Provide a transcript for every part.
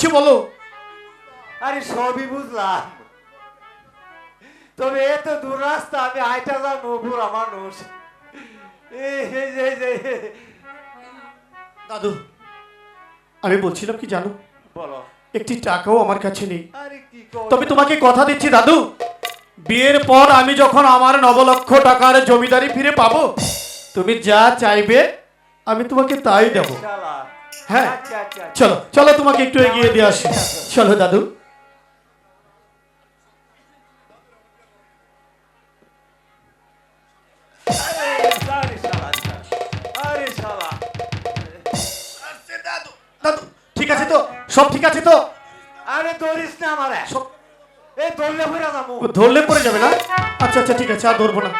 কিছু বলো। আরে সবই বুঝলাম। তবে এত দূর রাস্তা আমি মানুষ এই যে দাদু আমি বলছিলাম কি জানো? বলো। একটি টাকাও আমার কাছে নেই। তবে তোমাকে কথা দিচ্ছি দাদু। বিয়ের পর আমি যখন আমার নবলক্ষ টাকার জমিদারি ফিরে পাবো তুমি যা চাইবে আমি তোমাকে তাই দেবো। হ্যাঁ। আচ্ছা আচ্ছা আচ্ছা। চলো চলো তোমাকে একটু এগিয়ে দিয়ে আসি। চলো দাদু। আরে আরে আরে শালা দাদু ঠিক আছে তো? সব ঠিক আছে তো? আরে ধরিস না আমারে। ধরলে পড়ে যাবে না? আচ্ছা আচ্ছা ঠিক আছে আর ধরবো না।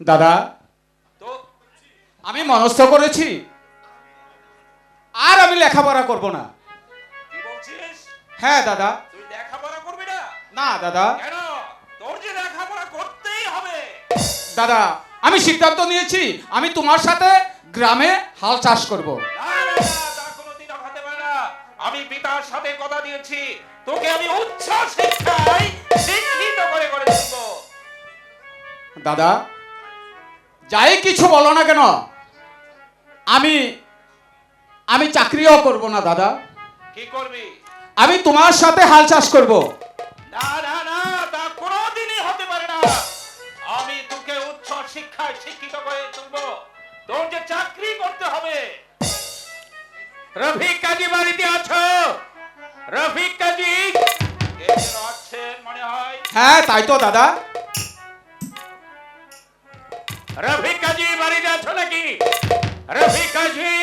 দাদা তো আমি মনস্থ করেছি। আর আমি লেখাপড়া করব না। হ্যাঁ দাদা। তুই লেখাপড়া করবি না? না দাদা। কেন? তোর যে লেখাপড়া করতেই হবে। দাদা আমি সিদ্ধান্ত নিয়েছি আমি তোমার সাথে গ্রামে হাল চাষ করব। আমি পিতার সাথে কথা দিয়েছি। তোকে আমি উচ্চ শিক্ষায় শিক্ষিত করে করে দেব দাদা যাই কিছু বলো না কেন আমি আমি চাকরিও করব না দাদা। কি করবি? আমি তোমার সাথে হাল চাষ করব। না না না তা কোনোদিনই হতে পারে না। আমি তোকে উচ্চ শিক্ষায় শিক্ষিত করে তুলব। তোর যে চাকরি করতে হবে। রফিক কাজী বাড়িতে আছো? রফিক কাজী? আছেন মনে হয়। হ্যাঁ তাই তো দাদা। রফিক কাজী বাড়িতে আছো নাকি রফিক কাজী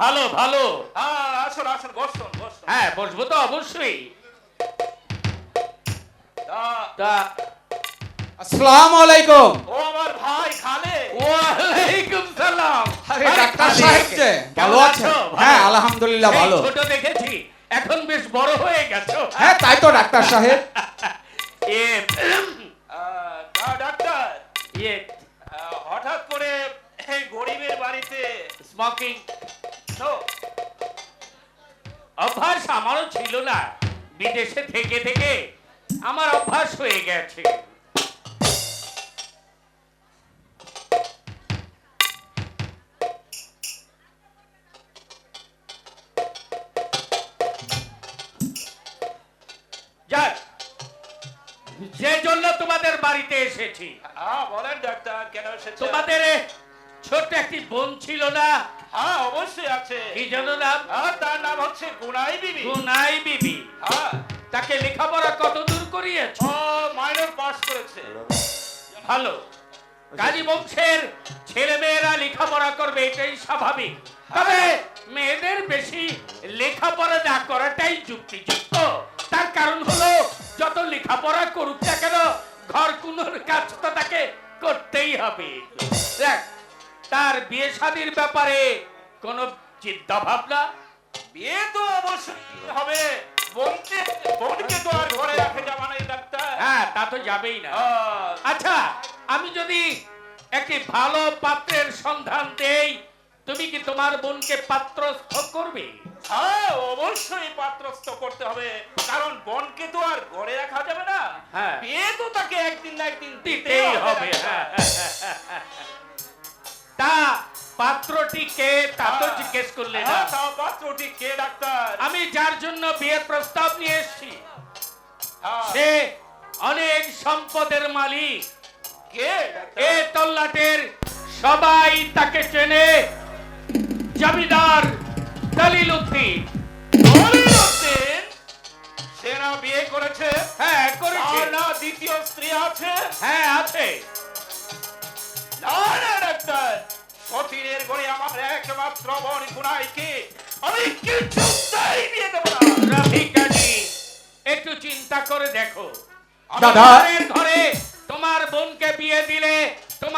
ভালো ভালো। আসুন আসুন বসুন বসুন। হ্যাঁ বসবো তো অবশ্যই। আসসালামু আলাইকুম। ও আমার ভাই খালে ওয়ালাইকুম সালাম। আরে ডাক্তার সাহেব যে ভালো আছেন? হ্যাঁ আলহামদুলিল্লাহ ভালো। ছোট দেখেছি? এখন বেশ বড় হয়ে গেছো। হ্যাঁ তাই তো ডাক্তার সাহেব। এ ডাক্তার। ইয়ে হঠাৎ করে গরিবের বাড়িতে স্মোকিং তো অভ্যাস আমারও ছিল না। বিদেশে থেকে থেকে আমার অভ্যাস হয়ে গেছে। যে জন্য তোমাদের বাড়িতে এসেছি। হ্যাঁ বলেন ডাক্তার কেন তোমাদের ছোট্ট একটি বোন ছিল না? হ্যাঁ অবশ্যই আছে। কি যেন নাম? হ্যাঁ তার নাম হচ্ছে গুনাই বিবি। গুনাই বিবি। হ্যাঁ তাকে লেখাপড়া কত দূর করিয়েছ? মাইনর পাস করেছে। ভালো। কাজী বংশের ছেলে মেয়েরা লেখাপড়া করবে এটাই স্বাভাবিক। তবে মেয়েদের বেশি লেখাপড়া না করাটাই যুক্তিযুক্ত। কারণ হলো যত লেখাপড়া করুক না কেন ঘর কুনোর কাজ তো তাকে করতেই হবে। দেখ তার বিয়ে শাদির ব্যাপারে কোনো চিন্তা ভাবনা বিয়ে তো অবশ্যই হবে। বোনকে বোনকে তো আর ঘরে রাখে যাবা নাই ডাক্তার। হ্যাঁ তা তো যাবেই না। আচ্ছা আমি যদি একটি ভালো পাত্রের সন্ধান দেই তুমি কি তোমার বোনকে পাত্রস্থ করবে? হ্যাঁ অবশ্যই পাত্রস্থ করতে হবে। কারণ বোনকে তো আর ঘরে রাখা যাবে না। হ্যাঁ। বিয়ে তো তাকে একদিন না একদিন দিতেই হবে। হ্যাঁ। তা পাত্রটি কে? তা তো জিজ্ঞেস করলে না। হ্যাঁ, তা পাত্রটি কে ডাক্তার? আমি যার জন্য বিয়ের প্রস্তাব নিয়ে এসেছি হ্যাঁ, সে অনেক সম্পদের মালিক। কে এ তল্লাটের সবাই তাকে চেনে। জমিদার দলিল উদ্দিন দলিল উদ্দিন, সে না বিয়ে করেছে। হ্যাঁ করেছে। না দ্বিতীয় স্ত্রী আছে। হ্যাঁ আছে। না না ডাক্তার সতীনের ঘরে আমার একমাত্র বোন গুনাইকে আমি কিছুতেই বিয়ে দেবো না। রফিক একটু চিন্তা করে দেখো। দাদা।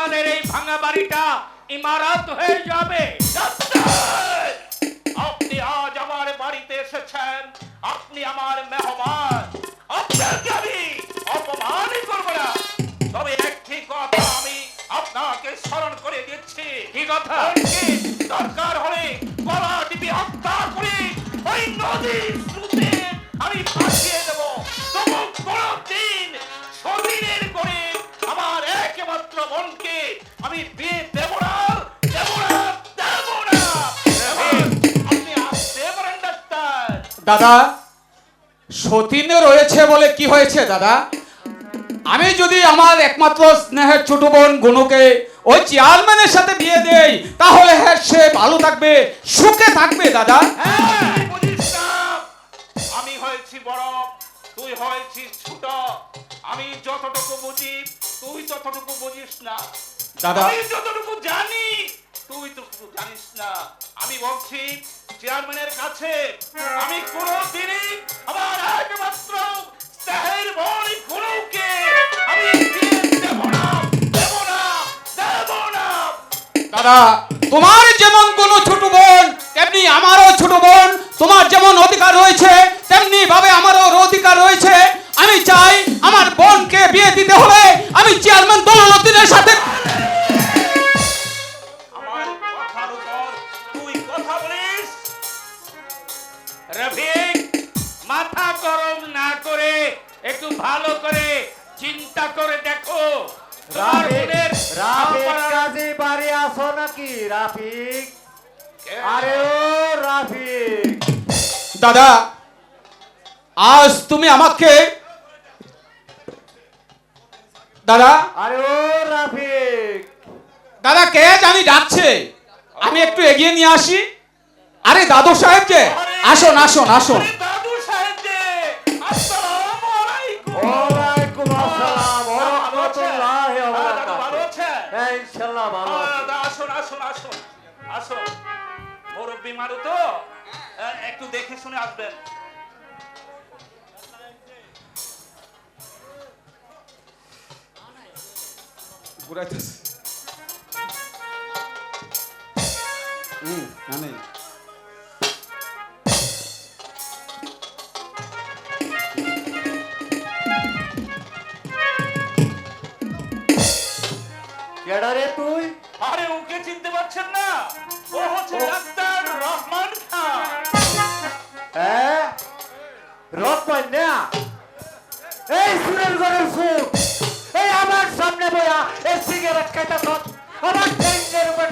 তোমাদের এই ভাঙা বাড়িটা ইমারত হয়ে যাবে। আপনি আজ আমার বাড়িতে এসেছেন। আপনি আমার মেহমান। আপনাকে আমি অপমানই করব না। তবে একটি কথা আমি আপনাকে স্মরণ করে দিচ্ছি। কি কথা? দরকার হলে গলা টিপে হত্যা করে ওই নদীর স্রোতে আমি বোনকে আমি বিয়ে দেব না দেব না দেব না। আপনি আসতে পারেন ডাক্তার। দাদা সতীনে রয়েছে বলে কি হয়েছে দাদা? আমি যদি আমার একমাত্র স্নেহের ছোট বোন গুনুকে ওই চেয়ারম্যানের সাথে বিয়ে দেই তাহলে হ্যাঁ সে ভালো থাকবে সুখে থাকবে দাদা। হ্যাঁ, আমি হয়েছি বড় তুই হয়েছিস ছোট। আমি যতটুকু বুঝি তুই ততটুকু বুঝিস না দাদা। আমি যতটুকু জানি তুই ততটুকু জানিস না। আমি বলছি চেয়ারম্যানের কাছে আমি কোনোদিনই আমার একমাত্র স্নেহের বোন গুলোকে আমি দেব না দেব না দেব না। দাদা তোমার যেমন কোনো ছোট বোন তেমনি আমারও ছোট বোন। তোমার যেমন অধিকার রয়েছে তেমনি ভাবে আমারও আমি চেয়ারম্যান দৌলতদিনের সাথে আমার কথার উপর তুই কথা বলিস? রফিক মাথা গরম না করে একটু ভালো করে চিন্তা করে দেখো। কাজী বাড়ি আসো নাকি রাফিক? আরে ও রাফিক। দাদা আজ তুমি আমাকে দাদা? আরে ও রাফিক। দাদা কে জানি ডাকছে? আমি একটু এগিয়ে নিয়ে আসি। আরে দাদু সাহেব যে আসুন আসুন আসুন। দাদু সাহেব যে আসসালামু আলাইকুম। ওয়ালাইকুম আসসালাম। ওয়া রাহমাতুল্লাহি ওয়া ভালো আছেন? ইনশাআল্লাহ ভালো আছি। আসুন আসুন আসুন। আসুন। মুরব্বী মারু তো? হ্যাঁ, একটু দেখে শুনে আসবেন। হুম, জানি। কেডা রে তুই? আরে ওকে চিনতে পারছেন না? ও হচ্ছে ডাক্তার রহমান খান। হ্যাঁ? রতন না। এই সুরের ঘরের সুর এই আমার সামনে বয়া সিগারেট আমার উপর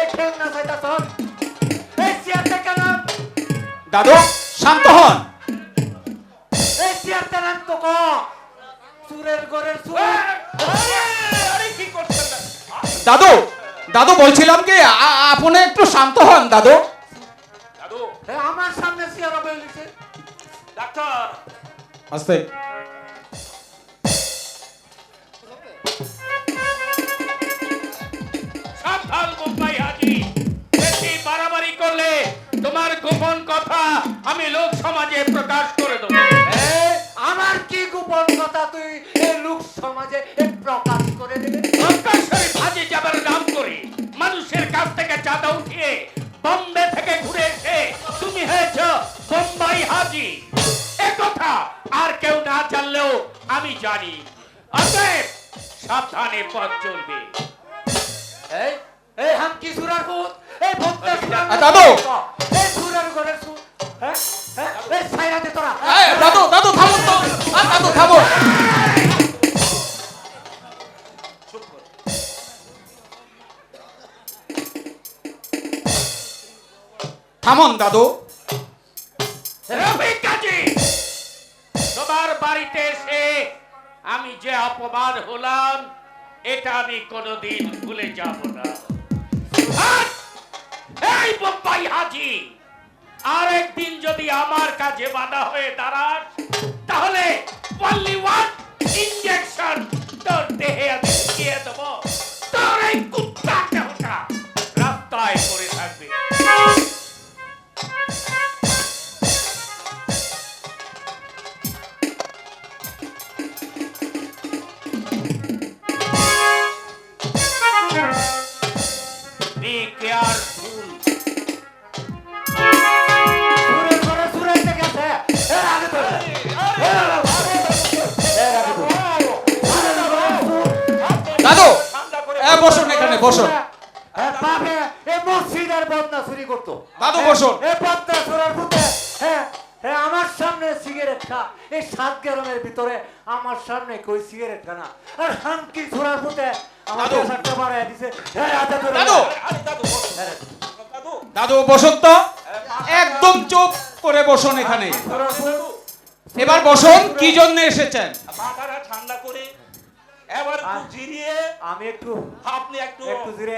এই না এই চেয়ারটা কেন? দাদু শান্ত হন। এই চেয়ারটা নাম তো ক? সুরের ঘরের সুর আরে, আরে কি করছেন? দাদু দাদু বলছিলাম কি আপনি একটু শান্ত হন দাদু। দাদু। এই আমার সামনে চেয়ার বলিছে। ডাক্তার। আস্তে। গোপন কথা আমি লোক সমাজে প্রকাশ করে দেবো। আমার কি গোপন কথা তুই লোক সমাজে প্রকাশ করে দিবি? ভাজি যাবার নাম করে। মানুষের কাছ থেকে চাঁদা উঠিয়ে বম্বে থেকে ঘুরে এসে তুমি হয়েছ বোম্বাই হাজি। কথা আর কেউ না জানলেও আমি জানি। অতএব সাবধানে পথ চলবে। এই এই হাম কি সুরার ভূত এই ভূতটা সুরার দাদু! এই সুরার সুর হ্যাঁ? হ্যাঁ? এই ছাইরা দে তোরা। এই, দাদু দাদু থামুন তো। আ, দাদু থামুন দাদু। তোমার বাড়িতে এসে আমি যে অপমান হলাম এটা আমি কোনোদিন ভুলে যাব না। আর এই বোম্বাই হাজি, আরেকদিন যদি আমার কাজে বাধা হয়ে দাঁড়ান তাহলে পল্লি ওয়ান ইঞ্জেকশন তোর দেহে দিয়ে দেবো। বসুন। বাপে এ মসজিদের বদনা চুরি করতো দাদু, বসুন। এ বদনা চোরার পুতে হ্যাঁ হ্যাঁ আমার সামনে সিগারেট খা এই সাত গরমের ভিতরে আমার সামনে কই সিগারেট খানা আর হামকি চোরার পুতে আমার দাদু। পেশাটা দিছে হ্যাঁ আচ্ছা ধরে দাদু। দাদু বসুন। দাদু দাদু বসুন তো একদম চুপ করে বসুন এখানে এবার বসুন কি জন্য এসেছেন ঠান্ডা করে এবার একটু জিরিয়ে আমি একটু আপনি একটু একটু জিরে